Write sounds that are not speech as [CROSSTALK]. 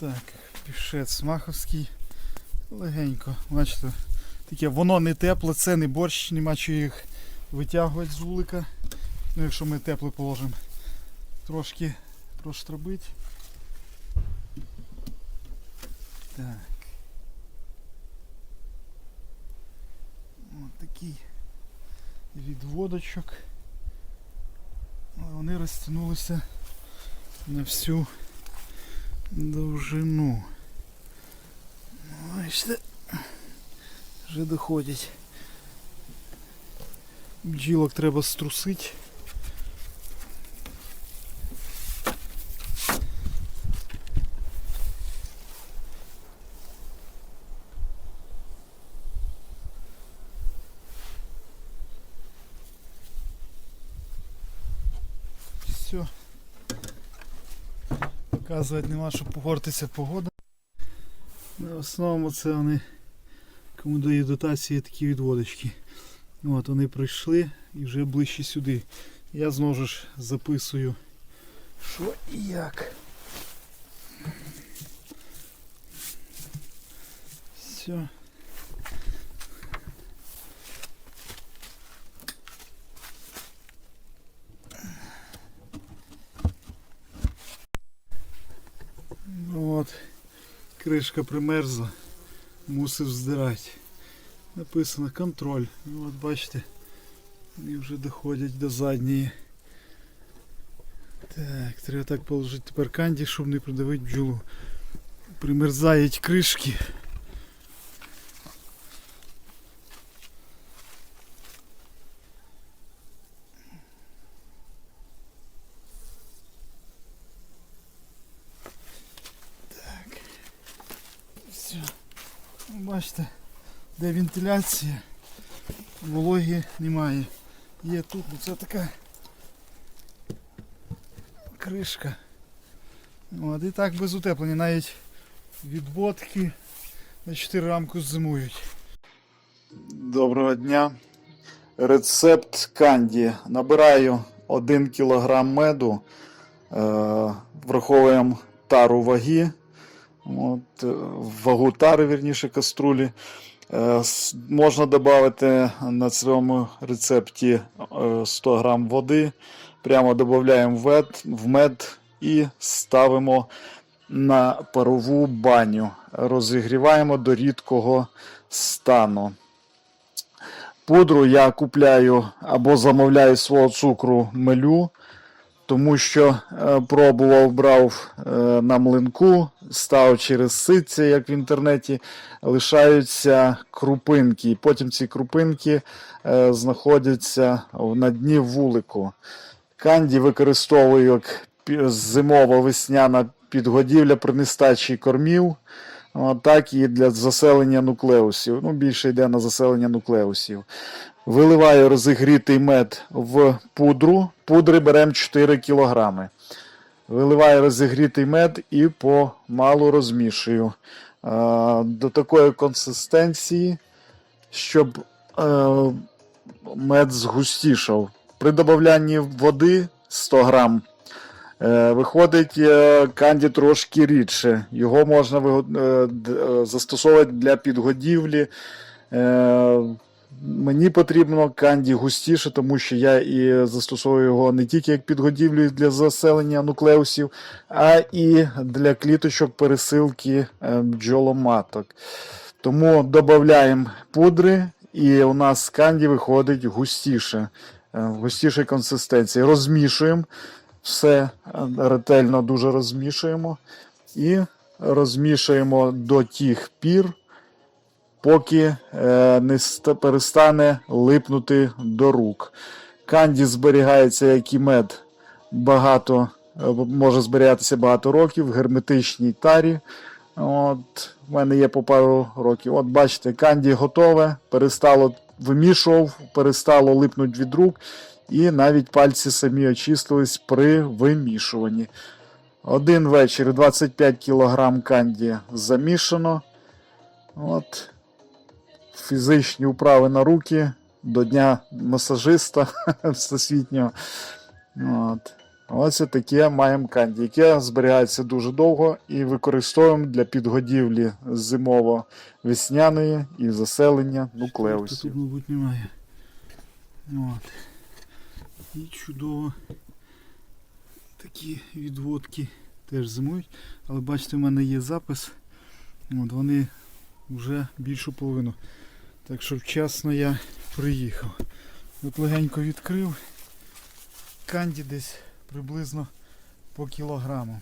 Так, пішець маховський. Легенько. Бачите, таке воно не тепле, це не борщ, нема чого їх витягувати з вулика. Ну, якщо ми тепле положимо. Трошки проштрабить. Так. Ось такий відводочок. Вони розтягнулися на всю довжину. Бачите, вже доходять. Бджілок треба струсити. Все. Показувати нема, що погортиться погода. В основному це вони, кому дає дотації такі відводочки. От вони прийшли і вже ближче сюди. Я знову ж записую, що і як. Все. Ну От, кришка примерзла, мусив здирати. Написано контроль. Ну от бачите, вони вже доходять до задньої. Так, треба так положити тепер канді, щоб не придавити бджолу. Примерзають кришки. Бачите, де вентиляція, вологі немає. Є тут, ну це така кришка. От, і так без утеплення, навіть відводки на 4 рамку зимують. Доброго дня. Рецепт канді. Набираю 1 кг меду, е, враховуємо тару ваги. От, е, вагу тари, вірніше, каструлі. Е, Можна додати на цьому рецепті е, 100 грам води. Прямо додаємо в мед, і ставимо на парову баню. Розігріваємо до рідкого стану. Пудру я купляю або замовляю свого цукру мелю, тому що е, пробував, брав е, на млинку, став через ситці, як в інтернеті, лишаються крупинки. І потім ці крупинки е, знаходяться на дні вулику. Канді використовую як пі- зимово-весняна підгодівля при нестачі кормів, так і для заселення нуклеусів. Ну, більше йде на заселення нуклеусів. Виливаю розігрітий мед в пудру. Пудри беремо 4 кг. Виливаю розігрітий мед і помалу розмішую до такої консистенції, щоб е, мед згустішав. При додаванні води 100 грам е, виходить е, канді трошки рідше. Його можна е, е, застосовувати для підгодівлі. Мені потрібно канді густіше, тому що я і застосовую його не тільки як підгодівлю для заселення нуклеусів, а і для кліточок пересилки е, бджоломаток. Тому додаємо пудри, і у нас канді виходить густіше, е, в густішій консистенції. Розмішуємо все е, ретельно дуже розмішуємо і розмішуємо до тих пір, поки е, не перестане липнути до рук. Канді зберігається, як і мед, багато, е, може зберігатися багато років в герметичній тарі. От, в мене є по пару років. От бачите, канді готове, перестало вимішував, перестало липнути від рук, і навіть пальці самі очистились при вимішуванні. Один вечір 25 кг канді замішано. От. Фізичні вправи на руки до дня масажиста [LAUGHS] всесвітнього. От. Ось таке маємо канді, яке зберігається дуже довго і використовуємо для підгодівлі зимово-весняної і заселення нуклеусів. Тут, мабуть, немає. От. І чудово. Такі відводки теж зимують. Але бачите, в мене є запис. От вони вже більшу половину. Так що вчасно я приїхав. От легенько відкрив. Канді десь приблизно по кілограму.